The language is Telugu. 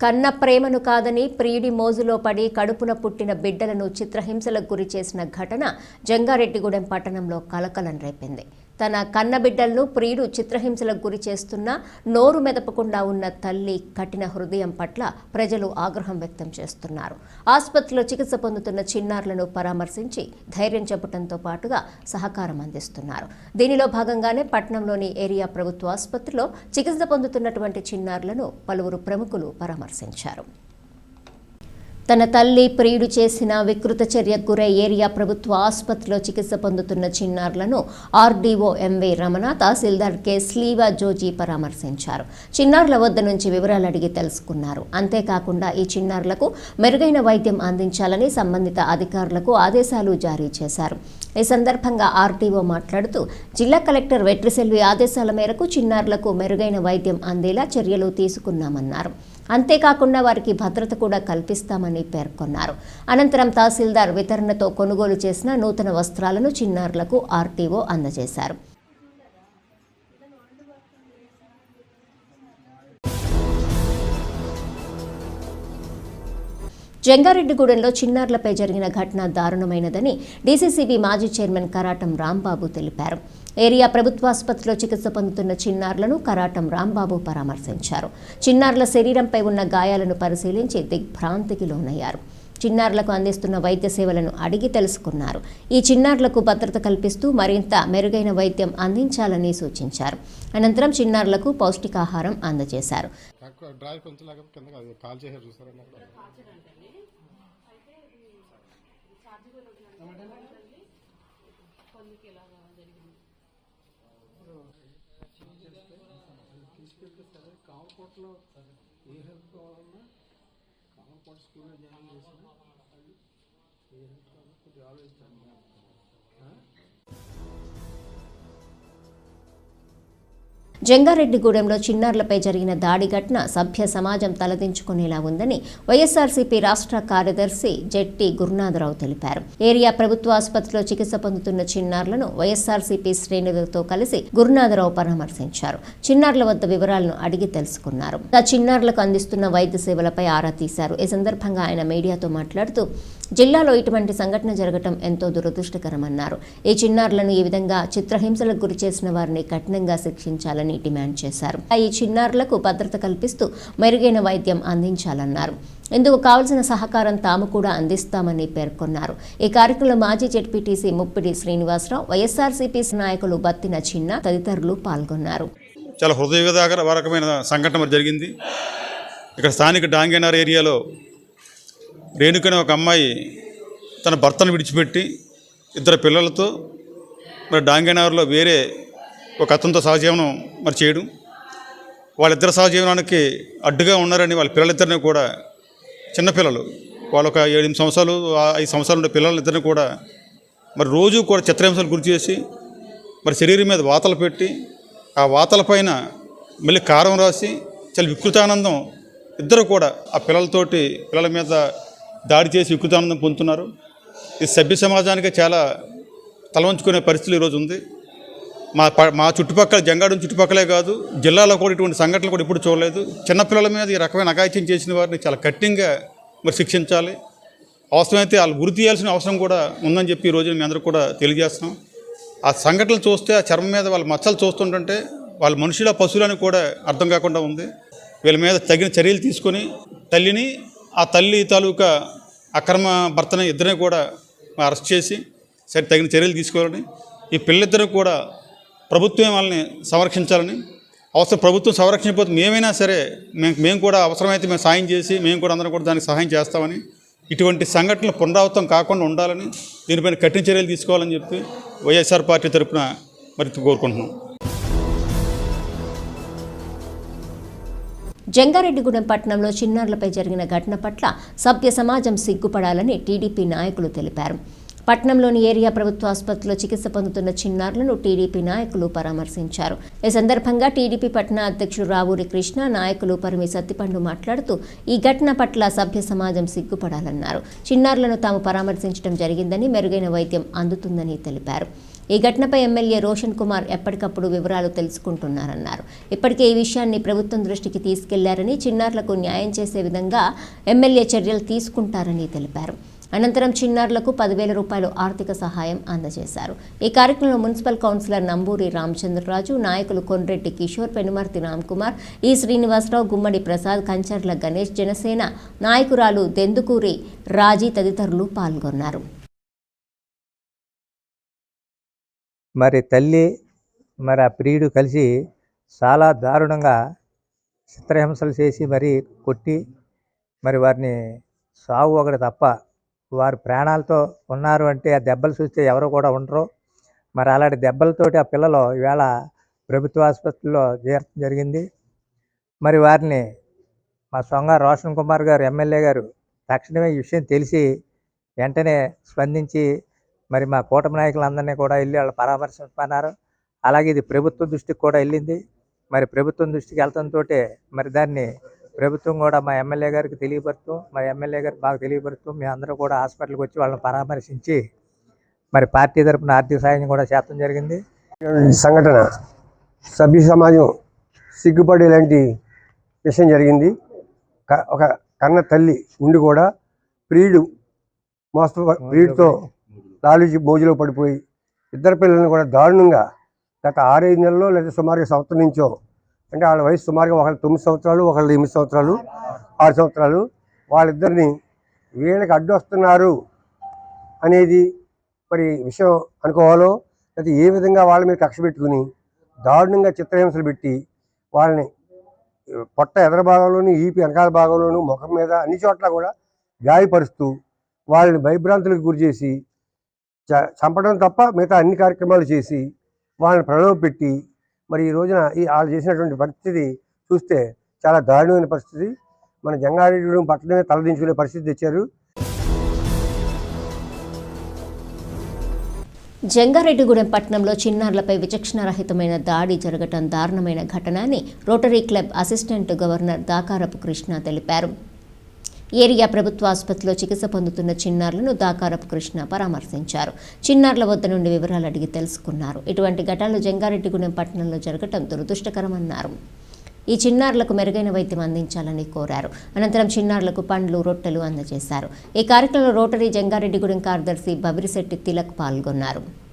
కన్న ప్రేమను కాదని ప్రియుడి మోజులో పడి కడుపున పుట్టిన బిడ్డలను చిత్రహింసలకు గురి చేసిన ఘటన జంగారెడ్డిగూడెం పట్టణంలో కలకలం రేపింది. తన కన్నబిడ్డలను ప్రియుడు చిత్రహింసలకు గురి చేస్తున్న నోరు మెదపకుండా ఉన్న తల్లి కఠిన హృదయం పట్ల ప్రజలు ఆగ్రహం వ్యక్తం చేస్తున్నారు. ఆసుపత్రిలో చికిత్స పొందుతున్న చిన్నారులను పరామర్శించి ధైర్యం చెప్పడంతో పాటుగా సహకారం అందిస్తున్నారు. దీనిలో భాగంగానే పట్నంలోని ఏరియా ప్రభుత్వ ఆసుపత్రిలో చికిత్స పొందుతున్నటువంటి చిన్నారులను పలువురు ప్రముఖులు పరామర్శించారు. తన తల్లి ప్రియుడు చేసిన వికృత చర్యకు గురై ఏరియా ప్రభుత్వ ఆసుపత్రిలో చికిత్స పొందుతున్న చిన్నారులను ఆర్డీఓ ఎంవి రమణ తహసీల్దార్ కె స్లీవా జోజీ పరామర్శించారు. చిన్నారుల వద్ద నుంచి వివరాలు అడిగి తెలుసుకున్నారు. అంతేకాకుండా ఈ చిన్నారులకు మెరుగైన వైద్యం అందించాలని సంబంధిత అధికారులకు ఆదేశాలు జారీ చేశారు. ఈ సందర్భంగా ఆర్టీఓ మాట్లాడుతూ జిల్లా కలెక్టర్ వెట్రిసెల్వి ఆదేశాల మేరకు చిన్నారులకు మెరుగైన వైద్యం అందేలా చర్యలు తీసుకున్నామన్నారు. అంతేకాకుండా వారికి భద్రత కూడా కల్పిస్తామని పేర్కొన్నారు. అనంతరం తహసీల్దార్ వితరణతో కొనుగోలు చేసిన నూతన వస్త్రాలను చిన్నారులకు ఆర్టీఓ అందజేశారు. జంగారెడ్డిగూడెంలో చిన్నారులపై జరిగిన ఘటన దారుణమైనదని డీసీసీబీ మాజీ చైర్మన్ కరాటం రాంబాబు తెలిపారు. ఏరియా ప్రభుత్వాసుపత్రిలో చికిత్స పొందుతున్న చిన్నారులను కరాటం రాంబాబు పరామర్శించారు. చిన్నారుల శరీరంపై ఉన్న గాయాలను పరిశీలించి దిగ్భ్రాంతికి లోనయ్యారు. చిన్నారులకు అందిస్తున్న వైద్య సేవలను అడిగి తెలుసుకున్నారు. ఈ చిన్నారులకు భద్రత కల్పిస్తూ మరింత మెరుగైన వైద్యం అందించాలని సూచించారు. అనంతరం చిన్నారులకు పౌష్టికాహారం అందజేశారు. సరే కొంచెం ఏ హెల్ప్ కావాలన్నా కామకోట స్కూల్లో జాయిన్ చేసిన ఏ హెల్ప్ కావాలన్నా కొద్దిగా ఆలోచించండి జంగారెడ్డిగూడెంలో చిన్నారులపై జరిగిన దాడి ఘటన సభ్య సమాజం తలదించుకునేలా ఉందని వైఎస్ఆర్సీపీ రాష్ట్ర కార్యదర్శి జెట్టి గురునాథరావు తెలిపారు. ఏరియా ప్రభుత్వ ఆసుపత్రిలో చికిత్స పొందుతున్న చిన్నారులను వైఎస్ఆర్సీపీ శ్రేణులతో కలిసి గురునాథరావు పరామర్శించారు. చిన్నారుల వద్ద వివరాలను అడిగి తెలుసుకున్నారు. ఆ చిన్నారులకు అందిస్తున్న వైద్య సేవలపై ఆరా తీశారు. ఈ సందర్భంగా ఆయన మీడియాతో మాట్లాడుతూ జిల్లాలో ఇటువంటి సంఘటన జరగటం ఎంతో దురదృష్టకరమన్నారు. ఈ చిన్నారులను ఈ విధంగా చిత్రహింసలకు గురి చేసిన వారిని కఠినంగా శిక్షించాలని డిమాండ్ చేశారు. ఈ చిన్నారులకు భద్రత కల్పిస్తూ మెరుగైన వైద్యం అందించాలన్నారు. ఇందుకు కావలసిన సహకారం తాము కూడా అందిస్తామని పేర్కొన్నారు. ఈ కార్యక్రమంలో మాజీ జెడ్పీటీసీ ముప్పిడి శ్రీనివాసరావు వైఎస్ఆర్సీపీ నాయకులు బత్తిన చిన్న తదితరులు పాల్గొన్నారు. చాలా హృదయవిదారకమైన సంఘటన జరిగింది. ఇక్కడ స్థానిక డాంగేనార్ ఏరియాలో రేణుకనే ఒక అమ్మాయి తన భర్తను విడిచిపెట్టి ఇద్దరు పిల్లలతో మరి డాంగేనార్లో వేరే ఒక అతనితో సహజీవనం మరి చేయడం. వాళ్ళిద్దరు సహజీవనానికి అడ్డుగా ఉన్నారని వాళ్ళ పిల్లలిద్దరిని కూడా చిన్నపిల్లలు వాళ్ళు ఒక ఏడు సంవత్సరాలు ఐదు సంవత్సరాలు ఉండే పిల్లలిద్దరిని కూడా మరి రోజు కూడా చిత్రహింసలు గురి చేసి మరి శరీరం మీద వాతలు పెట్టి ఆ వాతల పైన మళ్ళీ కారం రాసి చాలా వికృతానందం ఇద్దరు కూడా ఆ పిల్లలతోటి పిల్లల మీద దాడి చేసి వికృతానందం పొందుతున్నారు. ఇది సభ్య సమాజానికి చాలా తలవంచుకునే పరిస్థితులు ఈరోజు ఉంది. మా మా చుట్టుపక్కల జంగాడం చుట్టుపక్కలే కాదు జిల్లాలో కూడా ఇటువంటి సంఘటనలు కూడా ఇప్పుడు చూడలేదు. చిన్నపిల్లల మీద ఈ రకమైన అఘాయిత్యం చేసిన వారిని చాలా కఠినంగా మరి శిక్షించాలి. అవసరమైతే వాళ్ళు గురి తీయాల్సిన అవసరం కూడా ఉందని చెప్పి ఈరోజు మేము అందరూ కూడా తెలియజేస్తున్నాం. ఆ సంఘటనలు చూస్తే ఆ చర్మం మీద వాళ్ళ మచ్చలు చూస్తుంటుంటే వాళ్ళ మనుషుల పశువులని కూడా అర్థం కాకుండా ఉంది. వీళ్ళ మీద తగిన చర్యలు తీసుకొని తల్లిని ఆ తల్లి తాలూకా అక్రమ భర్తని ఇద్దరిని కూడా అరెస్ట్ చేసి సరే తగిన చర్యలు తీసుకోవాలని ఈ పిల్లిద్దరూ కూడా ప్రభుత్వం వాళ్ళని సంరక్షించాలని అవసరం ప్రభుత్వం సంరక్షించకపోతే మేమైనా సరే మేము మేము కూడా అవసరమైతే మేము సాయం చేసి మేము కూడా అందరం కూడా దానికి సహాయం చేస్తామని ఇటువంటి సంఘటనలు పునరావృతం కాకుండా ఉండాలని దీనిపైన కఠిన చర్యలు తీసుకోవాలని చెప్పి వైఎస్ఆర్ పార్టీ తరఫున మరి కోరుకుంటున్నాం. జంగారెడ్డిగూడెం పట్టణంలో చిన్నారులపై జరిగిన ఘటన పట్ల సభ్య సమాజం సిగ్గుపడాలని టీడీపీ నాయకులు తెలిపారు. పట్నంలోని ఏరియా ప్రభుత్వ ఆసుపత్రిలో చికిత్స పొందుతున్న చిన్నారులను టీడీపీ నాయకులు పరామర్శించారు. ఈ సందర్భంగా టీడీపీ పట్న అధ్యక్షుడు రావూరి కృష్ణ నాయకులు పరిమి సత్తిపండు మాట్లాడుతూ ఈ ఘటన పట్ల సభ్య సమాజం సిగ్గుపడాలన్నారు. చిన్నారులను తాము పరామర్శించడం జరిగిందని మెరుగైన వైద్యం అందుతుందని తెలిపారు. ఈ ఘటనపై ఎమ్మెల్యే రోషన్ కుమార్ ఎప్పటికప్పుడు వివరాలు తెలుసుకుంటున్నారన్నారు. ఇప్పటికే ఈ విషయాన్ని ప్రభుత్వం దృష్టికి తీసుకెళ్ళారని చిన్నారులకు న్యాయం చేసే విధంగా ఎమ్మెల్యే చర్యలు తీసుకుంటారని తెలిపారు. అనంతరం చిన్నారులకు పదివేల రూపాయలు ఆర్థిక సహాయం అందజేశారు. ఈ కార్యక్రమంలో మున్సిపల్ కౌన్సిలర్ నంబూరి రామచంద్రరాజు నాయకులు కొన్రెడ్డి కిషోర్ పెనుమర్తి రామ్కుమార్ ఈ శ్రీనివాసరావు గుమ్మడి ప్రసాద్ కంచర్ల గణేష్ జనసేన నాయకురాలు దెందుకూరి రాజీ తదితరులు పాల్గొన్నారు. మరి తల్లి మరి ఆ ప్రియుడు కలిసి చాలా దారుణంగా చిత్రహింసలు చేసి మరి కొట్టి మరి వారిని సావు ఒకటి తప్ప వారు ప్రాణాలతో ఉన్నారు అంటే ఆ దెబ్బలు చూస్తే ఎవరు కూడా ఉండరు. మరి అలాంటి దెబ్బలతోటి ఆ పిల్లలు ఈవేళ ప్రభుత్వ ఆసుపత్రిలో చేరడం జరిగింది. మరి వారిని మా సొంగ రోషన్ కుమార్ గారు ఎమ్మెల్యే గారు తక్షణమే ఈ విషయం తెలిసి వెంటనే స్పందించి మరి మా కూటమి నాయకులందరినీ కూడా వెళ్ళి వాళ్ళు పరామర్శించుకున్నారు. అలాగే ఇది ప్రభుత్వం దృష్టికి కూడా వెళ్ళింది. మరి ప్రభుత్వం దృష్టికి వెళ్తంతో మరి దాన్ని ప్రభుత్వం కూడా మా ఎమ్మెల్యే గారికి తెలియపరుస్తూ మా ఎమ్మెల్యే గారికి బాగా తెలియపరుస్తూ మేము అందరూ కూడా హాస్పిటల్కి వచ్చి వాళ్ళని పరామర్శించి మరి పార్టీ తరపున ఆర్థిక సాయం కూడా చేస్తడం జరిగింది. సంఘటన సభ్య సమాజం సిగ్గుపడే లాంటి విషయం జరిగింది. ఒక కన్న తల్లి ఉండి కూడా ప్రియుడు మోస్తు ప్రియుడితో లాలూచి మోజులో పడిపోయి ఇద్దరు పిల్లల్ని కూడా దారుణంగా గత ఆరైదు నెలల్లో లేదా సుమారుగా సంవత్సరం నుంచో అంటే వాళ్ళ వయసు సుమారుగా ఒకళ్ళు తొమ్మిది సంవత్సరాలు ఒకళ్ళు ఎనిమిది సంవత్సరాలు ఆరు సంవత్సరాలు. వాళ్ళిద్దరిని వీళ్ళకి అడ్డు వస్తున్నారు అనేది మరి విషయం అనుకోవాలో లేకపోతే ఏ విధంగా వాళ్ళ మీద కక్ష పెట్టుకుని దారుణంగా చిత్రహింసలు పెట్టి వాళ్ళని పొట్ట ఎదర భాగంలోను ఈపి వెనకాల భాగంలోను ముఖం మీద అన్ని చోట్ల కూడా గాయపరుస్తూ వాళ్ళని భయభ్రాంతులకు గురి చేసి చ- చంపడం తప్ప మిగతా అన్ని కార్యక్రమాలు చేసి వాళ్ళని ప్రలోభ పెట్టి మరి ఈ రోజున ఈ వాళ్ళు చేసినటువంటి పరిస్థితి చూస్తే చాలా దారుణమైన పరిస్థితి. మన జంగారెడ్డి పట్టణమే తలదించుకునే పరిస్థితి తెచ్చారు. జంగారెడ్డిగూడెం పట్టణంలో చిన్నారులపై విచక్షణారహితమైన దాడి జరగటం దారుణమైన ఘటన అని Rotary Club assistant governor Dakarapu Krishna తెలిపారు. ఏరియా ప్రభుత్వ ఆసుపత్రిలో చికిత్స పొందుతున్న చిన్నారులను దాకారపు కృష్ణ పరామర్శించారు. చిన్నారుల వద్ద నుండి వివరాలు అడిగి తెలుసుకున్నారు. ఇటువంటి ఘటనలు జంగారెడ్డిగూడెం పట్టణంలో జరగటం దురదృష్టకరమన్నారు. ఈ చిన్నారులకు మెరుగైన వైద్యం అందించాలని కోరారు. అనంతరం చిన్నారులకు పండ్లు రొట్టెలు అందజేశారు. ఈ కార్యక్రమంలో రోటరీ జంగారెడ్డిగూడెం కార్యదర్శి బబిరిశెట్టి తిలక్ పాల్గొన్నారు.